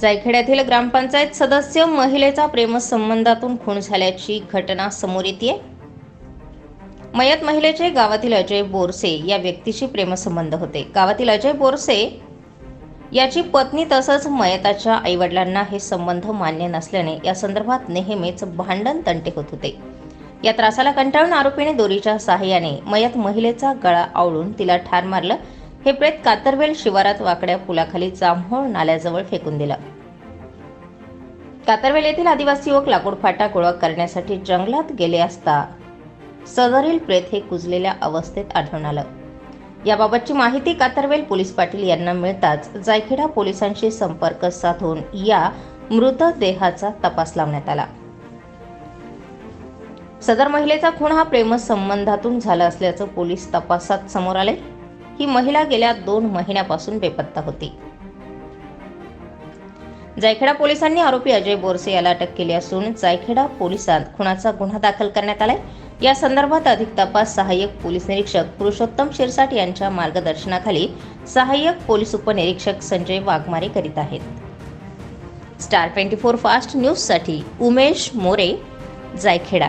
जायखेड्यातील ग्रामपंचायत सदस्य महिलेचा प्रेमसंबंधातून खून झाल्याची घटना समोर येते मयत महिलेचे गावातील अजय बोरसे या व्यक्तीशी प्रेमसंबंध होते. गावातील अजय बोरसे याची पत्नी तसंच मयताच्या आईवडिलांना हे संबंध मान्य नसल्याने या संदर्भात नेहमीच भांडण तंटे होत होते. या त्रासाला कंटाळून आरोपीने दोरीच्या सहाय्याने मयत महिलेचा गळा आवळून तिला ठार मारलं. हे प्रेत कातरवेल शिवारात वाकड्या पुलाखाली जांभोळ नाल्याजवळ फेकून दिलं. कातरवेल येथील आदिवासी युवक लाकूड फाटा गोळा करण्यासाठी जंगलात गेले असता सदरील प्रेत हे कुजलेल्या अवस्थेत आढळून आलं. याबाबतची माहिती कातरवेल पोलीस पाटील यांना मिळताच जायखेडा पोलिसांशी संपर्क साधून या मृतदेहाचा तपास लावण्यात आला. सदर महिलेचा खून हा प्रेमसंबंधातून झाला असल्याचं पोलीस तपासात समोर आले ही महिला गेल्या दोन महिन्यापासून बेपत्ता होती. जायखेडा पोलिसांनी आरोपी अजय बोरसे याला अटक केली असून जायखेडा पोलिसांत खुनाचा गुन्हा दाखल करण्यात आलाय. या संदर्भात अधिक तपास सहाय्यक पोलीस निरीक्षक पुरुषोत्तम शिरसाट यांच्या मार्गदर्शनाखाली सहाय्यक पोलीस उपनिरीक्षक संजय वाघमारे करीत आहेत. स्टार ट्वेंटी फोर फास्ट न्यूजसाठी उमेश मोरे जायखेडा.